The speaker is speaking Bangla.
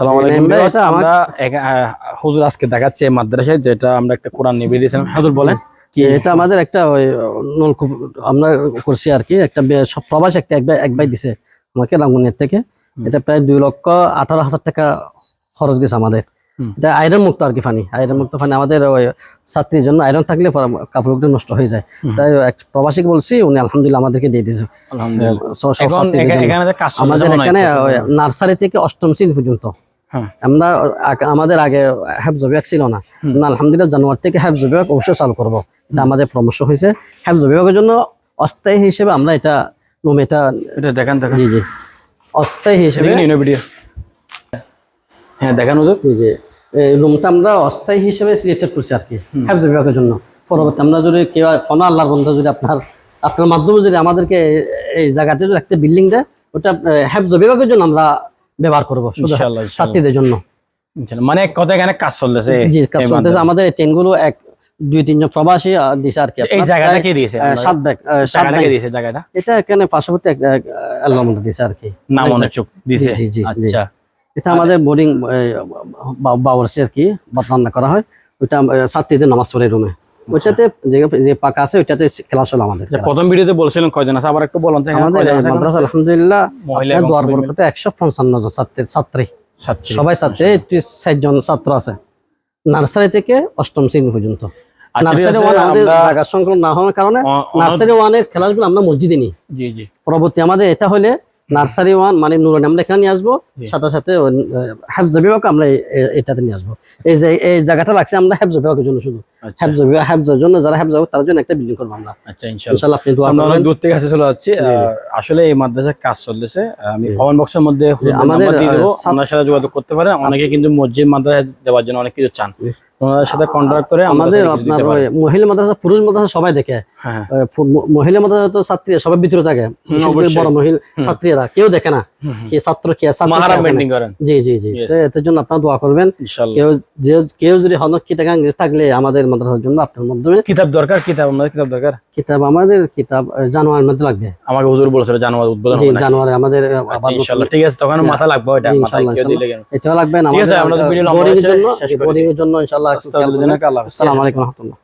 আসসালামু আলাইকুম আমার- হুজুর আজকে দেখাচ্ছে মাদ্রাসায় যেটা আমরা একটা কোরআন দিয়েছিলাম হুজুর বলেন কি এটা আমাদের একটা নলকূপ আমরা করছি আর কি একটা সব প্রবাস একটা এক ভাই এক ভাই দিছে আমাকে রাঙ্গুনিয়ার থেকে। এটা প্রায় দুই লক্ষ আঠারো হাজার টাকা খরচ গেছে আমাদের। এটা আয়রন মুক্ত আর কি পানি। আয়রন মুক্ত পানি আমাদের ওই ছাত্রীর জন্য আয়রন থাকলে কাপড়গুলো নষ্ট হয়ে যায়। তাই এক প্রবাসীকে বলছি উনি আলহামদুলিল্লাহ আমাদেরকে দিয়ে দিয়েছে। আমাদের এখানে নার্সারি থেকে অষ্টম শ্রেণি পর্যন্ত। আমরা আমাদের আগে হ্যাফজ বিভাগ ছিল না। আলহামদুলিল্লাহ জানুয়ারি থেকে হ্যাফজ বিভাগ অবশ্যই চালু করব। এটা আমাদের পরামর্শ হয়েছে। হ্যাফজ বিভাগের জন্য অস্থায়ী হিসেবে আমরা এটা রুম এটা এটা দেখেন দেখেন। জি জি। অস্থায়ী হিসেবে হ্যাঁ দেখেন হুজুর। জি রুমটা আমরা অস্থায়ী হিসেবে সিলেক্টেড করছি আর কি হ্যাফজ বিভাগের জন্য। পরবর্তী আমরা যদি কেউ কোনো আল্লাহর বন্ধু যদি আপনার আপনার মাধ্যমে যদি আমাদেরকে এই জায়গাতে যদি একটা বিল্ডিং দেয় ওটা হ্যাফজ বিভাগের জন্য আমরা ব্যবহার করব। ছাত্রীদের জন্য। মানে কথা এখানে কাজ চলতেছে। জি কাজ চলতেছে। আমাদের ট্রেনগুলো এক দুই তিনজন প্রবাসী দিছে আর কি এই জায়গাটা কে দিয়েছে? সাত ব্যাগ সাত ব্যাগ। দিয়েছে জায়গাটা? এটা এখানে পার্শ্ববর্তী দিছে আর কি। নাম জি, জি। আচ্ছা। এটা আমাদের বোর্ডিং বাবরসি আর কি রান্না করা হয়। ওইটা ছাত্রীদের নামাজ পড়ে রুমে ওইটাতে যে পাকা আছে ক্লাস হলো আমাদের আচ্ছা, প্রথম ভিডিওতে বলছিলেন কয়জন আছে? আবার একটু বলুন আমাদের? মাদ্রাসা আলহামদুলিল্লাহ দোয়ার বরকতে একশো পঞ্চান্ন জন ছাত্রী। সবাই ছাত্রী ষাট জন ছাত্র আছে। নার্সারি থেকে অষ্টম শ্রেণি পর্যন্ত। আচ্ছা, নার্সারি ওয়ান আমাদের জায়গা সংকলন না হওয়ার কারণে নার্সারি ওয়ানের ক্লাসগুলো আমরা মসজিদে নিই। জি জি। পরবর্তী আমাদের এটা হলে নার্সারি ওয়ান মানে নুরানি আমরা এখানে নিয়ে আসব। সাথে সাথে হ্যাফজ বিভাগ আমরা এটাতে নিয়ে আসব। এই যে এই জায়গাটা লাগছে আমরা হ্যাফজ বিভাগের জন্য শুধু। আচ্ছা। হ্যাফজ বিভাগ হ্যাফজের জন্য যারা হ্যাফজ তার জন্য একটা বিল্ডিং করব আমরা। আচ্ছা ইনশাআল্লাহ আপনি দোয়া আমরা অনেক দূর থেকে আসে চলে যাচ্ছি। আসলে এই মাদ্রাসায় কাজ চলতেছে। আমি কমেন্ট বক্সের মধ্যে আমাদের, ওনার সাথে যোগাযোগ করতে পারেন। অনেকে কিন্তু মসজিদ মাদ্রাসায় দেওয়ার জন্য অনেক কিছু চান। ওনাদের সাথে কন্ট্যাক্ট করে আমাদের আপনার মহিলা মাদ্রাসা পুরুষ মাদ্রাসা সবাই দেখে। মহিলা মাদ্রাসা তো ছাত্রী সবাই ভিতরে থাকে। বড় মহিলা ছাত্রীরা কেউ দেখে না। কি ছাত্র কি কি না। জি জি জি. এটার জন্য আপনারা দোয়া করবেন। কেউ কেউ যদি হনক কিতাব থাকলে আমাদের মাদ্রাসার জন্য আপনার মাধ্যমে কিতাব দরকার কিতাব আমাদের কিতাব দরকার। কিতাব আমাদের কিতাব জানুয়ারির মধ্যে লাগবে। আমাকে হুজুর বলেছিল জানুয়ারি উদ্বোধন জি জানুয়ারি আমাদের আচ্ছা, ইনশাআল্লাহ ঠিক আছে তখন মাথা লাগবে মাথায় ইনশাআল্লাহ, এটাও লাগবে ভিডিও লম্বা বোর্ডিং এর জন্য করে। এর জন্য ইনশাআল্লাহ আসসালামু আলাইকুম রহমতুল্লাহ।